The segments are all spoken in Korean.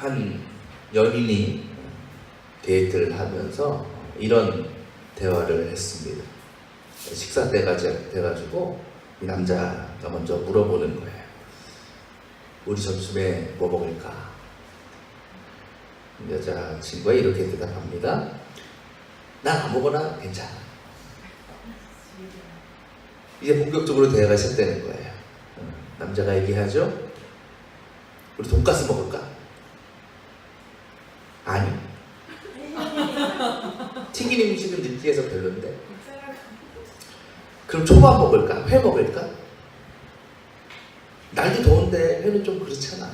한 연인이 데이트를 하면서 이런 대화를 했습니다. 식사 때가 돼가지고 이 남자가 먼저 물어보는 거예요. 우리 점심에 뭐 먹을까? 여자친구가 이렇게 대답합니다. 난 아무거나 괜찮아. 이제 본격적으로 대화가 시작되는 거예요. 어, 남자가 얘기하죠. 우리 돈가스 먹을까? 아니. 튀긴 음식은 느끼해서 별론데. 그럼 초밥 먹을까? 회 먹을까? 날도 더운데 회는 좀 그렇잖아.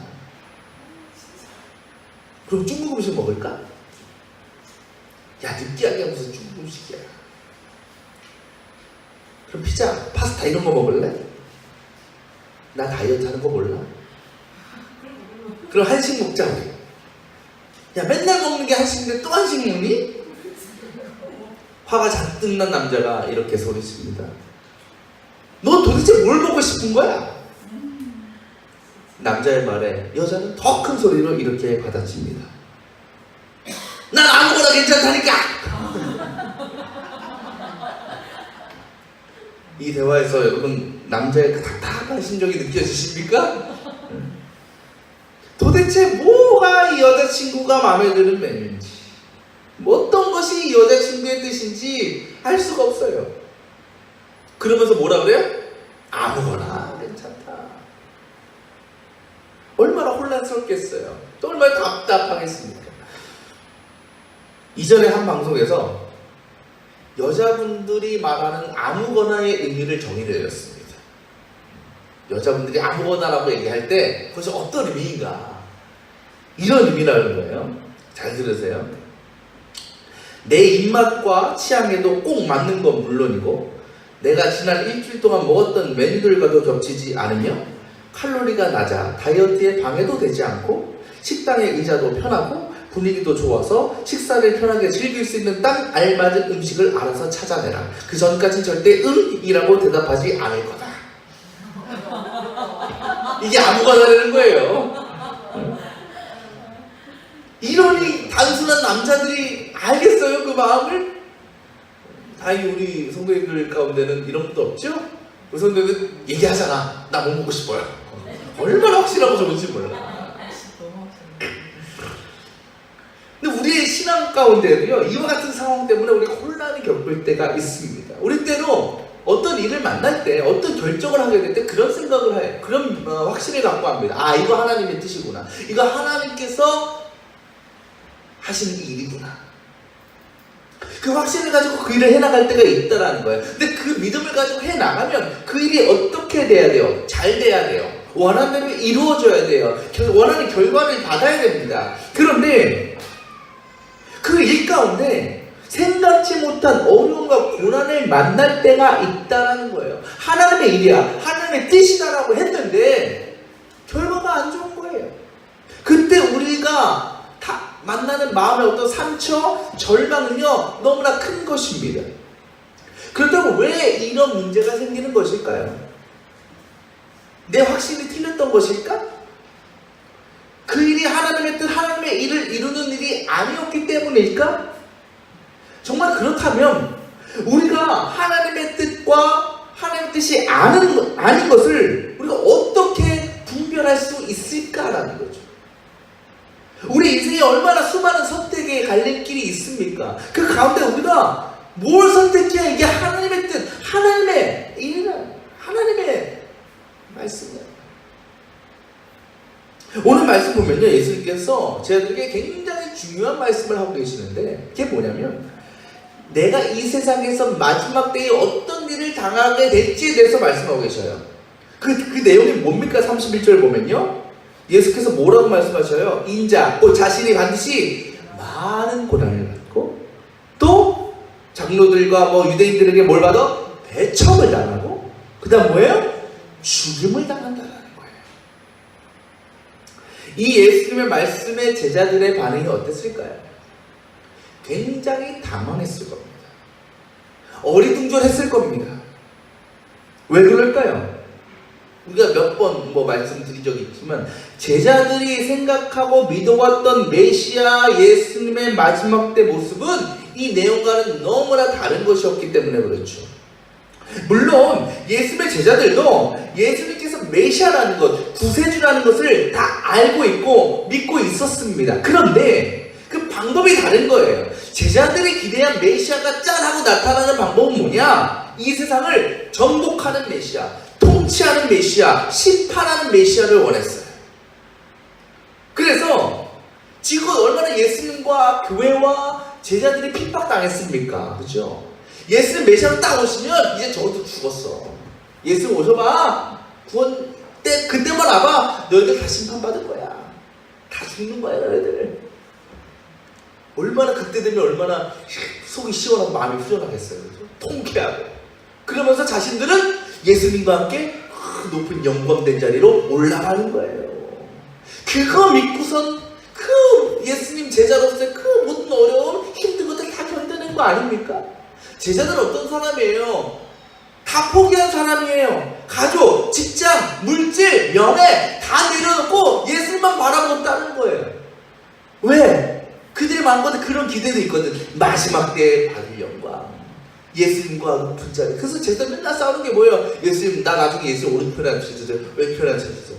그럼 중국 음식 먹을까? 야 느끼하게 무슨 중국 음식이야. 그럼 피자, 파스타 이런 거 먹을래? 나 다이어트 하는 거 몰라? 그럼 한식 먹자 우리. 야 맨날 먹는 게 한식인데 또 한식 먹니? 화가 잔뜩 난 남자가 이렇게 소리칩니다. 너 도대체 뭘 먹고 싶은 거야? 남자의 말에 여자는 더 큰 소리로 이렇게 받아칩니다. 난 아무거나 괜찮다니까! 이 대화에서 여러분 남자의 그 답답한 심정이 느껴지십니까? 도대체 뭐 가 이 여자친구가 마음에 드는 메뉴인지 뭐 어떤 것이 이 여자친구의 뜻인지 알 수가 없어요. 그러면서 뭐라 그래요? 아무거나 괜찮다. 얼마나 혼란스럽겠어요. 또 얼마나 답답하겠습니까? 이전에 한 방송에서 여자분들이 말하는 아무거나의 의미를 정의내렸습니다. 여자분들이 아무거나라고 얘기할 때 그것이 어떤 의미인가? 이런 의미라는 거예요. 잘 들으세요. 내 입맛과 취향에도 꼭 맞는 건 물론이고 내가 지난 일주일 동안 먹었던 메뉴들과도 겹치지 않으며 칼로리가 낮아 다이어트에 방해도 되지 않고 식당의 의자도 편하고 분위기도 좋아서 식사를 편하게 즐길 수 있는 딱 알맞은 음식을 알아서 찾아내라. 그 전까지 절대 응이라고 대답하지 않을 거다. 이게 아무거나라는 거예요. 이러니 단순한 남자들이 알겠어요 그 마음을? 다행히 우리 성도님들 가운데는 이런 것도 없죠? 우리 성도님들 얘기하잖아. 나뭐 먹고 싶어요? 얼마나 확실하고 좋은지 몰라. 근데 우리의 신앙 가운데도요 이와 같은 상황 때문에 우리가 혼란을 겪을 때가 있습니다. 우리 때로 어떤 일을 만날 때 어떤 결정을 하게 될 때 그런 생각을 해요 그런 어, 확신을 갖고 합니다. 아 이거 하나님의 뜻이구나. 이거 하나님께서 하시는 일이구나. 그 확신을 가지고 그 일을 해나갈 때가 있다라는 거예요. 근데 그 믿음을 가지고 해나가면 그 일이 어떻게 돼야 돼요? 잘 돼야 돼요. 원하는 대로 이루어져야 돼요. 결- 원하는 결과를 받아야 됩니다. 그런데 그 일 가운데 생각지 못한 어려움과 고난을 만날 때가 있다라는 거예요. 하나님의 일이야. 하나님의 뜻이다라고 했는데 결과가 안 좋은 거예요. 그때 우리가 다 만나는 마음의 어떤 상처, 절망은요, 너무나 큰 것입니다. 그렇다고 왜 이런 문제가 생기는 것일까요? 내 확신이 틀렸던 것일까? 그 일이 하나님의 뜻, 하나님의 일을 이루는 일이 아니었기 때문일까? 정말 그렇다면, 우리가 하나님의 뜻과 하나님의 뜻이 아는, 아닌 것을 우리가 어떻게 분별할 수 있을까라는 거죠. 우리 인생에 얼마나 수많은 선택의 갈림길이 있습니까? 그 가운데 우리가 뭘 선택해야 이게 하나님의 뜻, 하나님의 일이라, 하나님의 말씀이야. 오늘 말씀 보면요, 예수님께서 저희들에게 굉장히 중요한 말씀을 하고 계시는데, 그게 뭐냐면, 내가 이 세상에서 마지막 때에 어떤 일을 당하게 될지에 대해서 말씀하고 계셔요. 그, 그 내용이 뭡니까? 31절 보면요. 예수께서 뭐라고 말씀하셔요? 인자, 또 자신이 반드시 많은 고난을 받고 또 장로들과 뭐 유대인들에게 뭘 받아? 배척을 당하고 그 다음 뭐예요? 죽임을 당한다는 거예요. 이 예수님의 말씀에 제자들의 반응이 어땠을까요? 굉장히 당황했을 겁니다. 어리둥절했을 겁니다. 왜 그럴까요? 우리가 몇 번 뭐 말씀드린 적이 있지만 제자들이 생각하고 믿어왔던 메시아 예수님의 마지막 때 모습은 이 내용과는 너무나 다른 것이었기 때문에 그렇죠. 물론 예수님의 제자들도 예수님께서 메시아라는 것, 구세주라는 것을 다 알고 있고 믿고 있었습니다. 그런데 그 방법이 다른 거예요. 제자들이 기대한 메시아가 짠 하고 나타나는 방법은 뭐냐? 이 세상을 정복하는 메시아, 통치하는 메시아, 심판하는 메시아를 원했어요. 그래서 지금 얼마나 예수님과 교회와 제자들이 핍박당했습니까? 그죠? 예수님 메시아로 딱 오시면 이제 저것도 죽었어. 예수님 오셔봐. 구원 때 그때만 와봐. 너희들 다 심판받을 거야. 다 죽는 거야 너희들. 얼마나 그때 되면 얼마나 속이 시원하고 마음이 후련하겠어요. 통쾌하고. 그러면서 자신들은 예수님과 함께 그 높은 영광된 자리로 올라가는 거예요. 그거 믿고선 그 예수님 제자로서의 그 모든 어려움, 힘든 것들 다 견뎌낸 거 아닙니까? 제자들은 어떤 사람이에요? 다 포기한 사람이에요. 가족, 직장, 물질, 연애 다 내려놓고 예수님만 바라보겠다는 거예요. 왜? 그들의 마음속에 그런 기대도 있거든. 마지막 때에 받을 영광. 예수님과 높은 자리. 그래서 제자 맨날 싸우는 게 뭐예요? 예수님, 나 나중에 예수님 오른편에 앉혀주세요. 왼편에 앉혀주세요.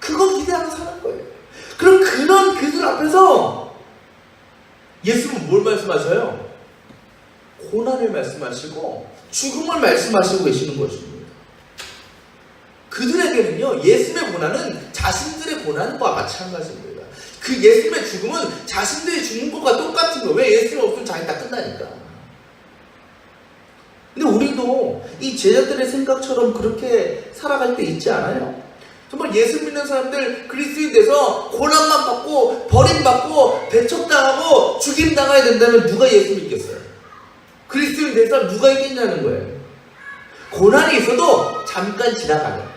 그거 기대하는 사람 거예요. 그럼 그런 그들 앞에서 예수님은 뭘 말씀하셔요? 고난을 말씀하시고 죽음을 말씀하시고 계시는 것입니다. 그들에게는요, 예수님의 고난은 자신들의 고난과 마찬가지입니다. 그 예수님의 죽음은 자신들이 죽는 것과 똑같은 거예요. 왜 예수님 없으면 자기 다 끝나니까. 근데 우리도 이 제자들의 생각처럼 그렇게 살아갈 때 있지 않아요? 정말 예수 믿는 사람들 그리스도인 돼서 고난만 받고 버림받고 배척당하고 죽임당해야 된다면 누가 예수 믿겠어요? 그리스도인 돼서 누가 이겼냐는 거예요. 고난이 있어도 잠깐 지나가요.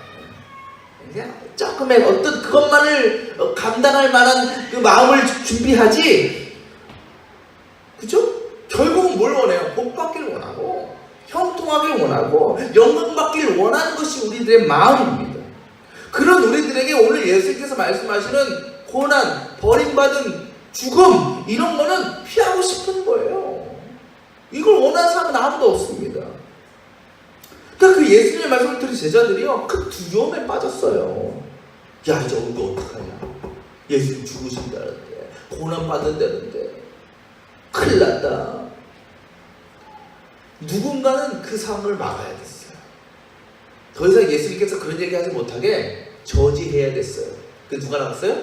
조금의 어떤 그것만을 어, 감당할 만한 그 마음을 주- 준비하지. 그죠? 결국은 뭘 원해요? 복 받기를 원하고, 형통하길 원하고, 영광 받기를 원하는 것이 우리들의 마음입니다. 그런 우리들에게 오늘 예수님께서 말씀하시는 고난, 버림받은 죽음, 이런 거는 피하고 싶은 거예요. 이걸 원하는 사람은 아무도 없습니다. 그러니까 그 예수님의 말씀을 들은 제자들이요, 그 두려움에 빠졌어요. 야, 이제 우리 어떡하냐. 예수님 죽으신다는데, 고난 받는다는데, 큰일 났다. 누군가는 그 상황을 막아야 됐어요. 더 이상 예수님께서 그런 얘기 하지 못하게 저지해야 됐어요. 그 누가 나갔어요?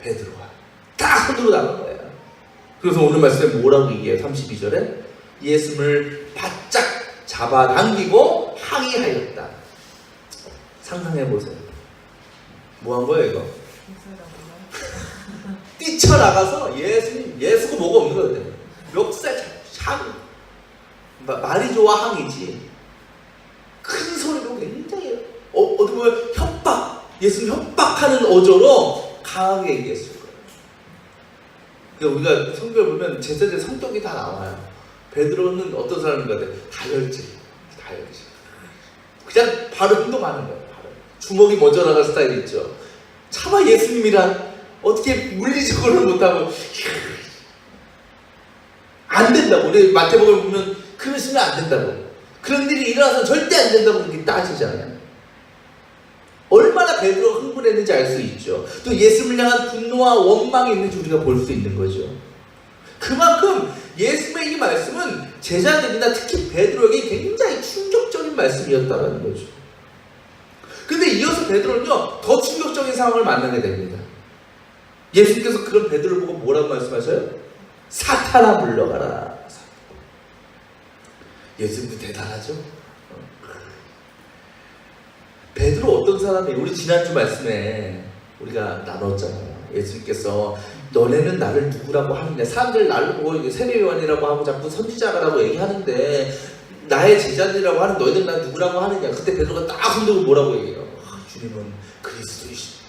베드로가. 다 손으로 나간 거예요. 그래서 오늘 말씀에 뭐라고 얘기해요? 32절에 예수님을 바짝 잡아당기고 항의하였다. 상상해 보세요. 뭐 한 거예요, 이거? 뛰쳐나가서 예수님, 예수가 뭐가 없는 거예요. 멱살, 항, 마- 말이 좋아 항이지. 큰 소리로 굉장히, 어, 어떻게 보면 협박, 예수님 협박하는 어조로 강하게 얘기했을 거예요. 그러니까 우리가 성경을 보면 제자들 성격이 다 나와요. 베드로는 어떤 사람인가 같아? 다혈질, 다혈질. 그냥 바로 행동하는 거예요. 바로. 주먹이 먼저 나갈 스타일 있죠. 차마 예수님이란 어떻게 물리적으로는 못하고 안 된다고. 우리 마태복음을 보면 그러시면 안 된다고. 그런 일이 일어나서 절대 안 된다고 그렇게 따지잖아요. 얼마나 베드로가 흥분했는지 알 수 있죠. 또 예수님을 향한 분노와 원망이 있는지 우리가 볼 수 있는 거죠. 그만큼 예수님의 이 말씀은 제자들이나 특히 베드로에게 굉장히 충격적인 말씀이었다는 거죠. 근데 이어서 베드로는요, 더 충격적인 상황을 만나게 됩니다. 예수님께서 그런 베드로를 보고 뭐라고 말씀하셔요? 사탄아 물러가라. 예수님도 대단하죠? 베드로 어떤 사람이 우리 지난주 말씀에 우리가 나눴잖아요. 예수님께서 너네는 나를 누구라고 하느냐? 사람들 나를 보고 세례요한이라고 하고 자꾸 선지자라고 얘기하는데 나의 제자들이라고 하는 너희들 나 누구라고 하느냐? 그때 베드로가 딱 손들고 뭐라고 얘기해요? 아, 주님은 그리스도이십니다.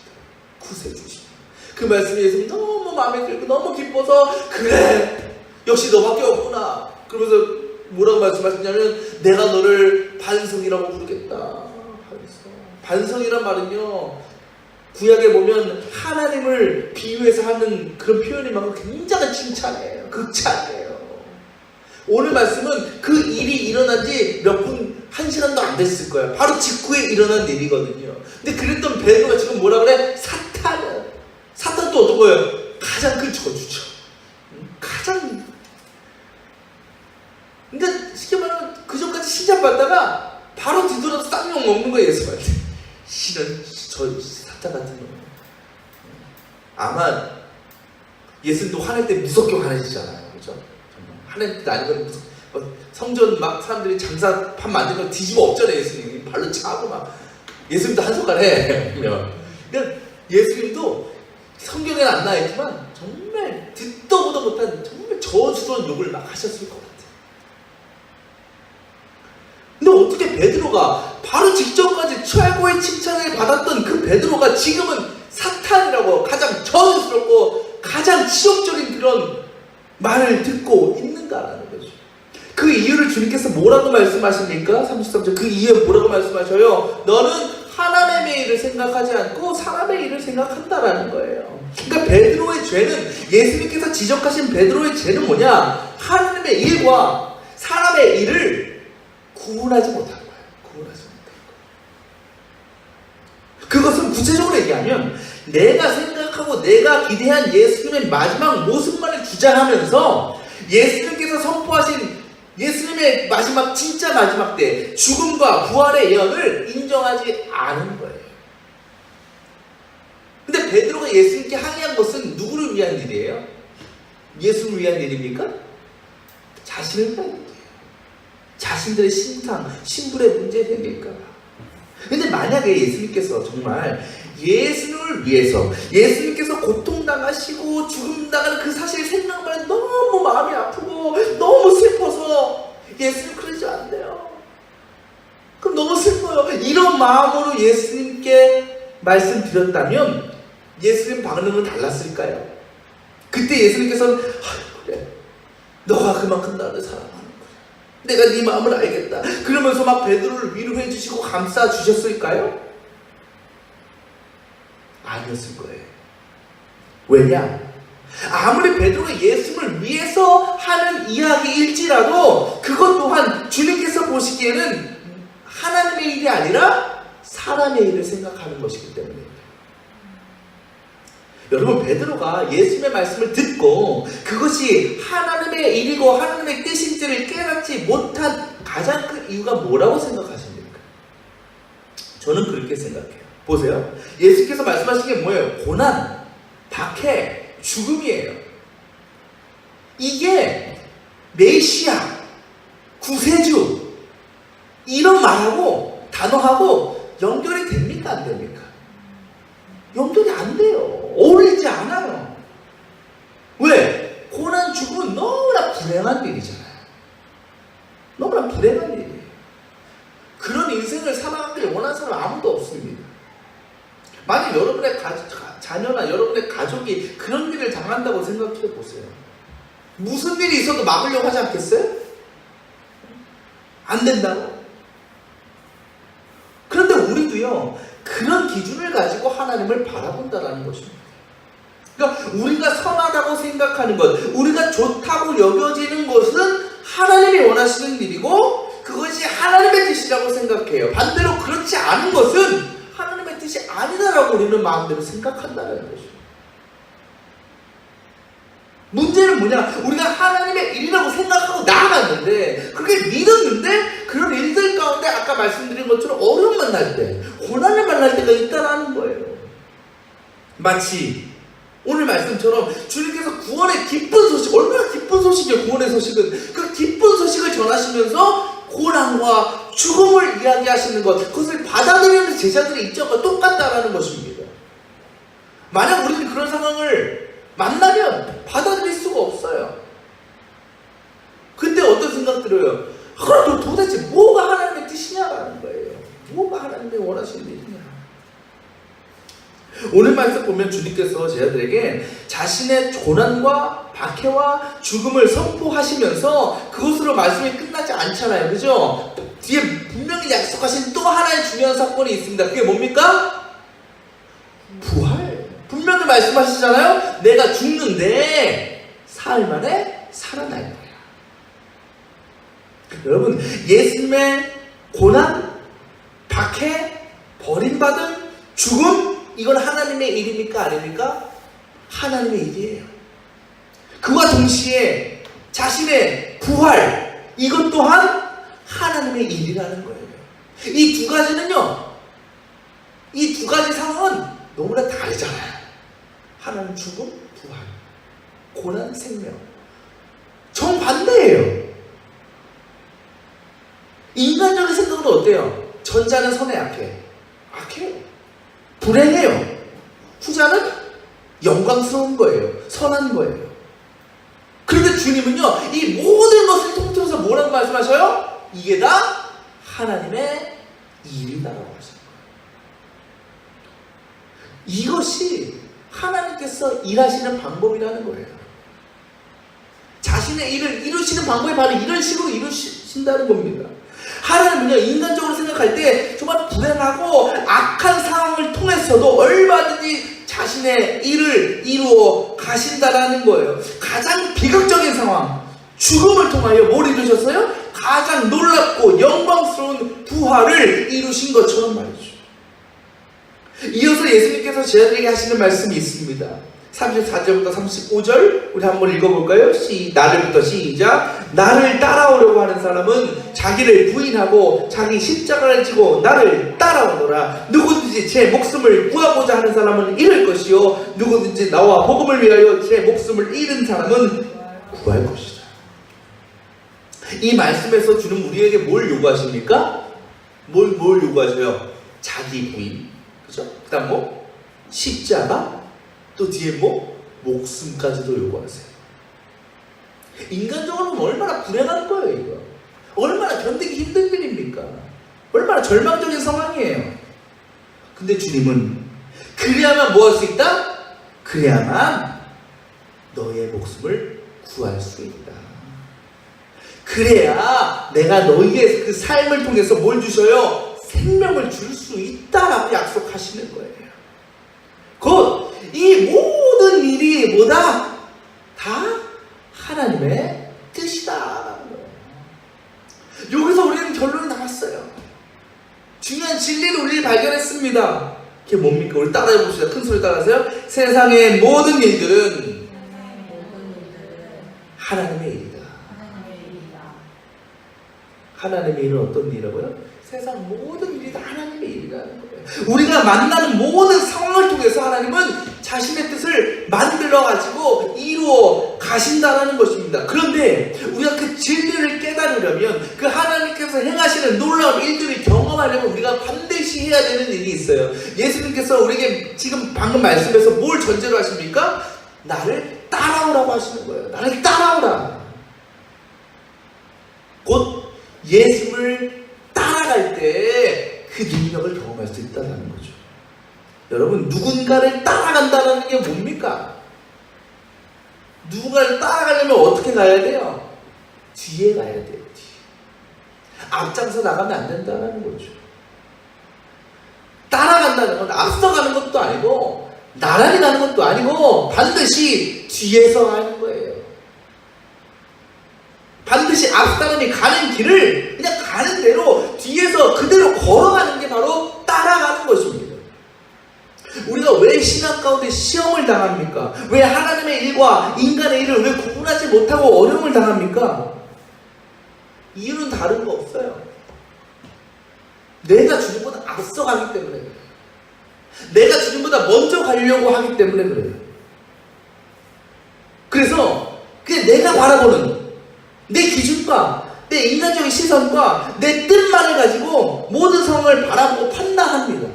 구세주십니다. 그 말씀이 예수님 너무 마음에 들고 너무 기뻐서 그래 역시 너밖에 없구나. 그러면서 뭐라고 말씀하셨냐면 내가 너를 반성이라고 부르겠다. 반성. 반성이란 말은요. 구약에 보면 하나님을 비유해서 하는 그런 표현이 많고 굉장한 칭찬이에요. 극찬이에요. 오늘 말씀은 그 일이 일어난 지 몇 분, 한 시간도 안 됐을 거예요. 바로 직후에 일어난 일이거든요. 근데 그랬던 베드로가 지금 뭐라 그래? 사탄. 사탄 또 어떤 거예요? 가장 큰 저주죠. 음, 가장. 그러니까 쉽게 말하면 그 전까지 신잡받다가 바로 뒤돌아서 쌍욕 먹는 거예요, 예수한테. 실은 저 사탄 같은 놈. 아마 예수도 화낼 때 무섭게 화내시잖아요. 그죠? 화낼 때 아니면 무섭, 어, 성전 막 사람들이 장사판 만든 거 뒤집어 엎잖아요. 예수님이 발로 차고 막 예수님도 한 손가락 해. 그러니까 예수님도 성경에는 안 나와있지만 정말 듣도 보도 못한 정말 저주스러운 욕을 막 하셨을 것 같아요. 근데 어떻게 베드로가 바로 직전까지 최고의 칭찬을 받았던 그 베드로가 지금은 사탄이라고 가장 저주스럽고 가장 치욕적인 그런 말을 듣고 있는가라는 거죠. 그 이유를 주님께서 뭐라고 말씀하십니까? 33절 그 이유 뭐라고 말씀하셔요? 너는 하나님의 일을 생각하지 않고 사람의 일을 생각한다라는 거예요. 그러니까 베드로의 죄는 예수님께서 지적하신 베드로의 죄는 뭐냐? 하나님의 일과 사람의 일을 구분하지 못한 거예요. 구분하지 못한 거예요. 그것은 구체적으로 얘기하면 내가 생각하고 내가 기대한 예수님의 마지막 모습만을 주장하면서 예수님께서 선포하신 예수님의 마지막 진짜 마지막 때 죽음과 부활의 예언을 인정하지 않은 거예요. 근데 베드로가 예수님께 항의한 것은 누구를 위한 일이에요? 예수를 위한 일입니까? 자신을 위한 일이에요. 자신들의 신상, 신분의 문제 생길까 봐. 근데 만약에 예수님께서 정말 예수를 위해서 예수님께서 고통당하시고 죽음당하는 그 사실 생각만 너무 마음이 아프고 너무 슬퍼서 예수님 그러지 않대요. 그럼 너무 슬퍼요. 이런 마음으로 예수님께 말씀드렸다면 예수님 반응은 달랐을까요? 그때 예수님께서는 아, 그래 너가 그만큼 나를 사랑하는 거야. 내가 네 마음을 알겠다. 그러면서 막 베드로를 위로해 주시고 감싸 주셨을까요? 아니었을 거예요. 왜냐? 아무리 베드로가 예수를 위해서 하는 이야기일지라도 그것 또한 주님께서 보시기에는 하나님의 일이 아니라 사람의 일을 생각하는 것이기 때문입니다. 여러분 베드로가 예수님의 말씀을 듣고 그것이 하나님의 일이고 하나님의 뜻인지를 깨닫지 못한 가장 큰 이유가 뭐라고 생각하십니까? 저는 그렇게 생각해요. 보세요. 예수께서 말씀하신 게 뭐예요? 고난, 박해, 죽음이에요. 이게 메시아, 구세주 이런 말하고 단어하고 연결이 됩니까 안 됩니까? 연결이 안 돼요. 어울리지 않아요. 왜? 고난 죽음은 너무나 불행한 일이잖아요. 너무나 불행한 일이에요. 그런 인생을 살아가길 원하는 사람 아무도 없습니다. 만약 여러분의 가, 가, 자녀나 여러분의 가족이 그런 일을 당한다고 생각해 보세요. 무슨 일이 있어도 막으려고 하지 않겠어요? 안 된다고? 그런데 우리도요, 그런 기준을 가지고 하나님을 바라본다라는 것입니다. 그러니까 우리가 선하다고 생각하는 것, 우리가 좋다고 여겨지는 것은 하나님이 원하시는 일이고 그것이 하나님의 뜻이라고 생각해요. 반대로 그렇지 않은 것은 하나님의 뜻이 아니다라고 우리는 마음대로 생각한다는 것이죠. 문제는 뭐냐? 우리가 하나님의 일이라고 생각하고 나아갔는데, 그게 믿었는데, 그런 일들 가운데 아까 말씀드린 것처럼 어려움 만날 때, 때가 있다라는 거예요. 마치 오늘 말씀처럼 주님께서 구원의 기쁜 소식, 얼마나 기쁜 소식이에요, 구원의 소식은. 그 기쁜 소식을 전하시면서 고난과 죽음을 이야기하시는 것, 그것을 받아들이는 제자들의 입장과 똑같다라는 것입니다. 만약 우리는 그런 상황을 만나면 받아들일 수가 없어요. 근데 어떤 생각 들어요? 아, 그럼 도대체 뭐가 하나님의 뜻이냐라는 거예요. 뭐가 하나님의 원하시는 일이냐. 오늘 말씀 보면 주님께서 제자들에게 자신의 고난과 박해와 죽음을 선포하시면서 그것으로 말씀이 끝나지 않잖아요. 그죠? 뒤에 분명히 약속하신 또 하나의 중요한 사건이 있습니다. 그게 뭡니까? 부활. 분명히 말씀하시잖아요. 내가 죽는데 사흘 만에 살아날 거야. 여러분, 예수님의 고난, 박해, 버림받음, 죽음, 이건 하나님의 일입니까? 아닙니까? 하나님의 일이에요. 그와 동시에 자신의 부활, 이것 또한 하나님의 일이라는 거예요. 이 두 가지는요, 이 두 가지 상황은 너무나 다르잖아요. 하나는 죽음, 부활. 고난, 생명. 정반대예요. 인간적인 생각은 어때요? 전자는 선에 약해. 악해요. 불행해요. 후자는 영광스러운 거예요. 선한 거예요. 그런데 주님은요, 이 모든 것을 통틀어서 뭐라고 말씀하셔요? 이게 다 하나님의 일이다라고 하시는 거예요. 이것이 하나님께서 일하시는 방법이라는 거예요. 자신의 일을 이루시는 방법이 바로 이런 식으로 이루신다는 겁니다. 하나님은 요, 인간적으로 생각할 때 정말 불행하고 악한 상황을 통해서도 얼마든지 자신의 일을 이루어 가신다라는 거예요. 가장 비극적인 상황, 죽음을 통하여 뭘 이루셨어요? 가장 놀랍고 영광스러운 부활을 이루신 것처럼 말이죠. 이어서 예수님께서 제자들에게 하시는 말씀이 있습니다. 34절부터 35절 우리 한번 읽어볼까요? 시, 나를부터 시작 나를 따라오려고 하는 사람은 자기를 부인하고 자기 십자가를 지고 나를 따라오노라 누구든지 제 목숨을 구하고자 하는 사람은 잃을 것이요 누구든지 나와 복음을 위하여 제 목숨을 잃은 사람은 구할 것이다 이 말씀에서 주는 우리에게 뭘 요구하십니까? 뭘, 뭘 요구하셔요? 자기 부인 그죠? 그 다음 뭐? 십자가 또 뒤에 뭐? 목숨까지도 요구하세요. 인간적으로는 얼마나 불행한 거예요, 이거. 얼마나 견디기 힘든 일입니까? 얼마나 절망적인 상황이에요. 근데 주님은 그래야만 뭐 할 수 있다? 그래야만 너의 목숨을 구할 수 있다. 그래야 내가 너희의 그 삶을 통해서 뭘 주셔요? 생명을 줄 수 있다라고 약속하시는 거예요. 곧 이 모든 일이 뭐다? 다 하나님의 뜻이다. 여기서 우리는 결론이 나왔어요. 중요한 진리를 우리 발견했습니다. 그게 뭡니까? 우리 따라해 봅시다. 큰 소리 따라하세요. 세상의 모든 일들은 하나님의 일이다. 하나님의 일은 어떤 일이라고요? 세상 모든 일이 다 하나님의 일이라는 거예요. 우리가 만나는 모든 상황을 통해서 하나님은 자신의 뜻을 만들어 가지고 이루어 가신다는 것입니다. 그런데 우리가 그 진리를 깨달으려면 그 하나님께서 행하시는 놀라운 일들을 경험하려면 우리가 반드시 해야 되는 일이 있어요. 예수님께서 우리에게 지금 방금 말씀에서 뭘 전제로 하십니까? 나를 따라오라고 하시는 거예요. 나를 따라오라. 곧 예수를 따라갈 때 그 능력을 경험할 수 있다는 거죠. 여러분, 누군가를 따라간다는 게 뭡니까? 누군가를 따라가려면 어떻게 가야 돼요? 뒤에 가야 돼요. 앞장서 나가면 안 된다는 거죠. 따라간다는 건 앞서가는 것도 아니고, 나란히 가는 것도 아니고, 반드시 뒤에서 가는 거예요. 반드시 앞 사람이 가는 길을 그냥 가는 대로 뒤에서 그대로 걸어가는 게 바로 따라가는 것입니다. 우리가 왜 신앙 가운데 시험을 당합니까? 왜 하나님의 일과 인간의 일을 왜 구분하지 못하고 어려움을 당합니까? 이유는 다른 거 없어요. 내가 주님보다 앞서가기 때문에 그래요. 내가 주님보다 먼저 가려고 하기 때문에 그래요. 그래서 그게 내가 바라보는 내 기준과 내 인간적인 시선과 내 뜻만을 가지고 모든 상황을 바라보고 판단합니다.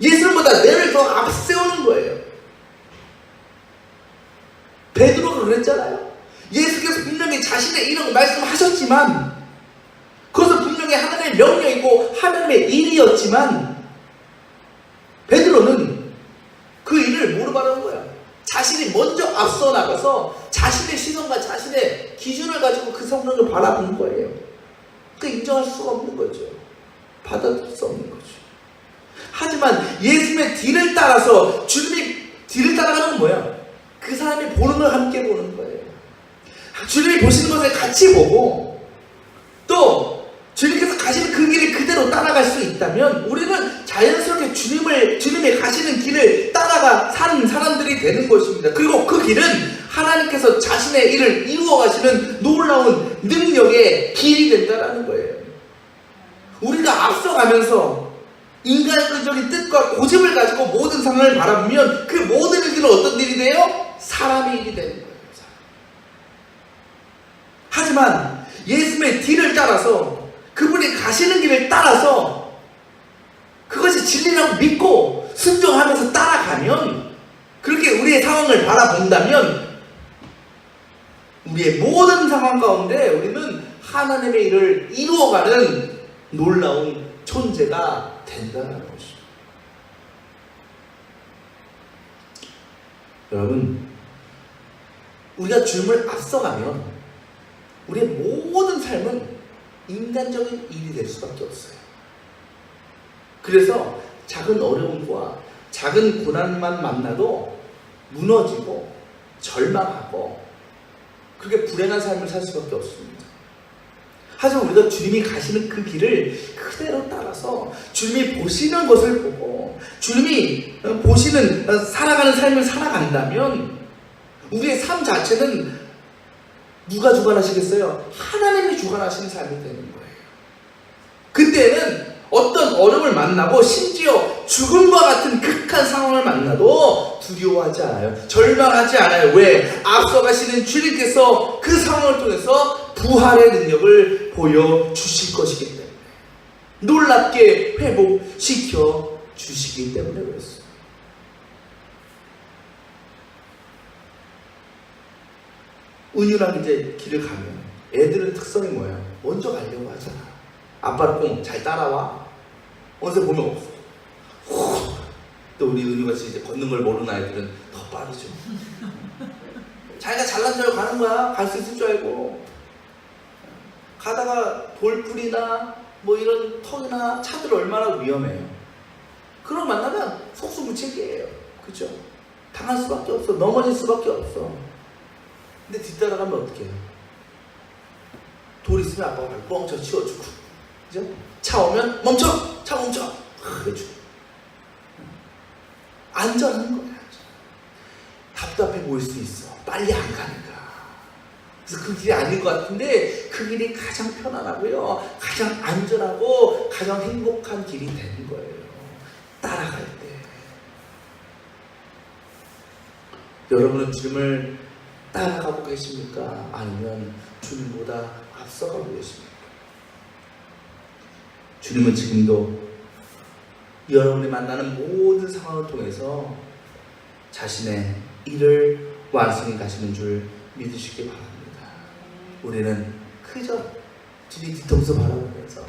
예수님보다 내를 더 앞세우는 거예요. 베드로가 그랬잖아요. 예수께서 분명히 자신의 이름을 말씀하셨지만 그것은 분명히 하나님의 명령이고 하나님의 일이었지만 베드로는 그 일을 뭐로 바라는 거야? 자신이 먼저 앞서 나가서 자신의 시선과 자신의 기준을 가지고 그 성령을 바라보는 거예요. 그 인정할 수가 없는 거죠. 받아들일 수 없는 거죠. 하지만 예수님의 뒤를 따라서 주님이 뒤를 따라가는 건 뭐야? 그 사람이 보는 걸 함께 보는 거예요. 주님이 보시는 것을 같이 보고 또 주님께서 가시는 그 길을 그대로 따라갈 수 있다면 우리는 자연스럽게 주님을 주님이 가시는 길을 따라가 사는 사람 들이 되는 것입니다. 그리고 그 길은 하나님께서 자신의 일을 이루어 가시는 놀라운 능력의 길이 된다라는 거예요. 우리가 앞서가면서 인간적인 뜻과 고집을 가지고 모든 상황을 바라보면 그 모든 일들은 어떤 일이 돼요? 사람의 일이 되는 거예요. 하지만 예수님의 뒤를 따라서 그분이 가시는 길을 따라서 그것이 진리라고 믿고 순종하면서 따라가면 그렇게 우리의 상황을 바라본다면 우리의 모든 상황 가운데 우리는 하나님의 일을 이루어가는 놀라운 존재가 된다는 것입니다. 여러분, 우리가 주님을 앞서가면 우리의 모든 삶은 인간적인 일이 될 수밖에 없어요. 그래서 작은 어려움과 작은 고난만 만나도 무너지고 절망하고 그렇게 불행한 삶을 살 수밖에 없습니다. 하지만 우리가 주님이 가시는 그 길을 그대로 따라서 주님이 보시는 것을 보고 주님이 보시는 어, 살아가는 삶을 살아간다면 우리의 삶 자체는 누가 주관하시겠어요? 하나님이 주관하시는 삶이 되는 거예요. 그때는 어떤 어려움을 만나고 심지어 죽음과 같은 극한 상황을 만나도 두려워하지 않아요. 절망하지 않아요. 왜? 앞서가시는 주님께서 그 상황을 통해서 부활의 능력을 보여주실 것이기 때문에. 놀랍게 회복시켜 주시기 때문에 그렇습니다. 은유랑 이제 길을 가면 애들은 특성이 뭐예요? 먼저 가려고 하잖아. 아빠를 꼭잘 따라와. 어디서 보면 없어. 후. 또 우리 은유같이 이제 걷는 걸 모르는 아이들은 더 빠르죠. 자기가 잘난 줄 알고 가는 거야. 갈 수 있을 줄 알고. 가다가 돌풀이나 뭐 이런 턱이나 차들 얼마나 위험해요. 그런 거 만나면 속수무책이에요. 그죠? 당할 수밖에 없어. 넘어질 수밖에 없어. 근데 뒤따라가면 어떻게 해요? 돌 있으면 아빠가 발 뻥쳐 치워주고. 그죠? 차 오면 멈춰! 차 멈춰! 하, 해주고. 안전한 거야. 답답해 보일 수 있어. 빨리 안 가니까. 그래서 그 길이 아닌 것 같은데 그 길이 가장 편안하고요. 가장 안전하고 가장 행복한 길이 되는 거예요. 따라갈 때. 여러분은 주님을 따라가고 계십니까? 아니면 주님보다 앞서가고 계십니까? 주님은 지금도 여러분이 만나는 모든 상황을 통해서 자신의 일을 완성해 가시는 줄 믿으시기 바랍니다. 우리는 그저 주님 뒤통수 바라보면서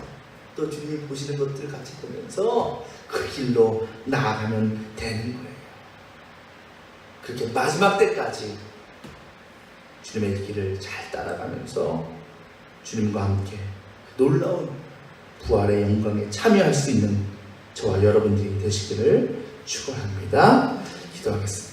또 주님이 보시는 것들 같이 보면서 그 길로 나아가면 되는 거예요. 그렇게 마지막 때까지 주님의 길을 잘 따라가면서 주님과 함께 놀라운 부활의 영광에 참여할 수 있는 저와 여러분들이 되시기를 축원합니다. 기도하겠습니다.